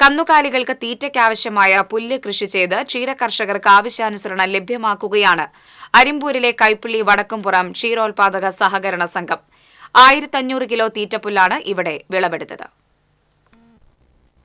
കന്നുകാലികൾക്ക് തീറ്റയ്ക്കാവശ്യമായ പുല്ല് കൃഷി ചെയ്ത് ക്ഷീരകർഷകർക്ക് ആവശ്യാനുസരണം ലഭ്യമാക്കുകയാണ്. അരിമ്പൂരിലെ കൈപ്പിള്ളി വടക്കുംപുറം ക്ഷീരോത്പാദക സഹകരണ സംഘം. ആയിരത്തഞ്ഞൂറ് കിലോ തീറ്റപ്പുല്ലാണ് ഇവിടെ വിളവെടുത്തത്.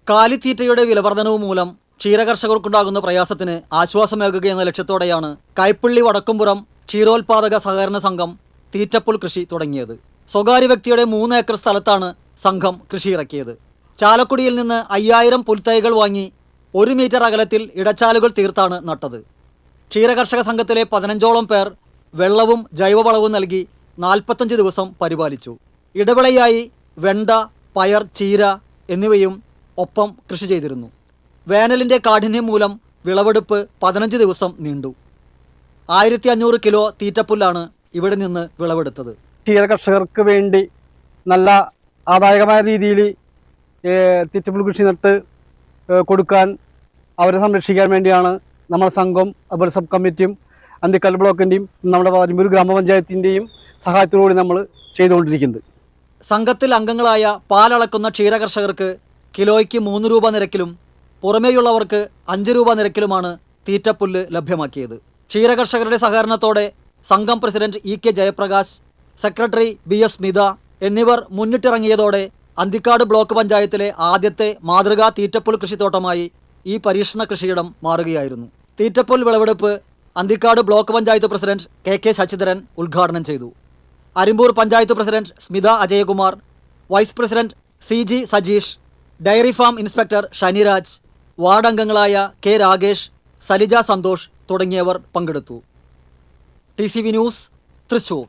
കാലിത്തീറ്റയുടെ വിലവർദ്ധനവ് മൂലം ക്ഷീരകർഷകർക്കുണ്ടാകുന്ന പ്രയാസത്തിന് ആശ്വാസമേകുക എന്ന ലക്ഷ്യത്തോടെയാണ് കൈപ്പള്ളി വടക്കുംപുറം ക്ഷീരോത്പാദക സഹകരണ സംഘം തീറ്റപ്പുൽ കൃഷി തുടങ്ങിയത്. സ്വകാര്യ വ്യക്തിയുടെ മൂന്ന് ഏക്കർ സ്ഥലത്താണ് സംഘം കൃഷി ഇറക്കിയത് ചാലക്കുടിയിൽ നിന്ന് അയ്യായിരം പുൽത്തൈകൾ വാങ്ങി ഒരു മീറ്റർ അകലത്തിൽ ഇടച്ചാലുകൾ തീർത്താണ് നട്ടത്. ക്ഷീരകർഷക സംഘത്തിലെ പതിനഞ്ചോളം പേർ വെള്ളവും ജൈവവളവും നൽകി നാൽപ്പത്തഞ്ച് ദിവസം പരിപാലിച്ചു. ഇടവിളയായി വെണ്ട പയർ ചീര എന്നിവയും ഒപ്പം കൃഷി ചെയ്തിരുന്നു. വേനലിന്റെ കാഠിന്യം മൂലം വിളവെടുപ്പ് പതിനഞ്ച് ദിവസം നീണ്ടു. ആയിരത്തി അഞ്ഞൂറ് കിലോ തീറ്റപ്പുല്ലാണ് ഇവിടെ നിന്ന് വിളവെടുത്തത്. ക്ഷീരകർഷകർക്ക് വേണ്ടി നല്ല ആദായകമായ രീതിയിൽ തിറ്റപ്പുൽ കൃഷി നട്ട് കൊടുക്കാൻ അവരെ സംരക്ഷിക്കാൻ വേണ്ടിയാണ് നമ്മുടെ സംഘം അതുപോലെ സബ് കമ്മിറ്റിയും അന്തിക്കൽ ബ്ലോക്കിന്റെയും നമ്മുടെ വരുമ്പൂർ ഗ്രാമപഞ്ചായത്തിന്റെയും സഹായത്തോടുകൂടി നമ്മൾ ചെയ്തുകൊണ്ടിരിക്കുന്നത്. സംഘത്തിൽ അംഗങ്ങളായ പാലളക്കുന്ന ക്ഷീരകർഷകർക്ക് കിലോയ്ക്ക് മൂന്ന് രൂപ നിരക്കിലും പുറമേയുള്ളവർക്ക് അഞ്ച് രൂപ നിരക്കിലുമാണ് തീറ്റപ്പുല്ല് ലഭ്യമാക്കിയത്. ക്ഷീരകർഷകരുടെ സഹകരണത്തോടെ സംഘം president E K Jayaprakash secretary B S Mitha എന്നിവർ മുന്നിട്ടിറങ്ങിയതോടെ അന്തിക്കാട് ബ്ലോക്ക് പഞ്ചായത്തിലെ ആദ്യത്തെ മാതൃകാ തീറ്റപ്പുൽ കൃഷിത്തോട്ടമായി ഈ പരീക്ഷണ കൃഷിയിടം മാറുകയായിരുന്നു. തീറ്റപ്പുൽ വിളവെടുപ്പ് Anthikad block panchayat president K K Sasidharan ഉദ്ഘാടനം ചെയ്തു. Arimpur panchayat president Smitha Ajayakumar vice president C G Sajeesh dairy farm inspector Shaniraj ward അംഗങ്ങളായ കെ രാകേഷ് സലിജ സന്തോഷ് തുടങ്ങിയവർ പങ്കെടുത്തു. T C V news Thrissur.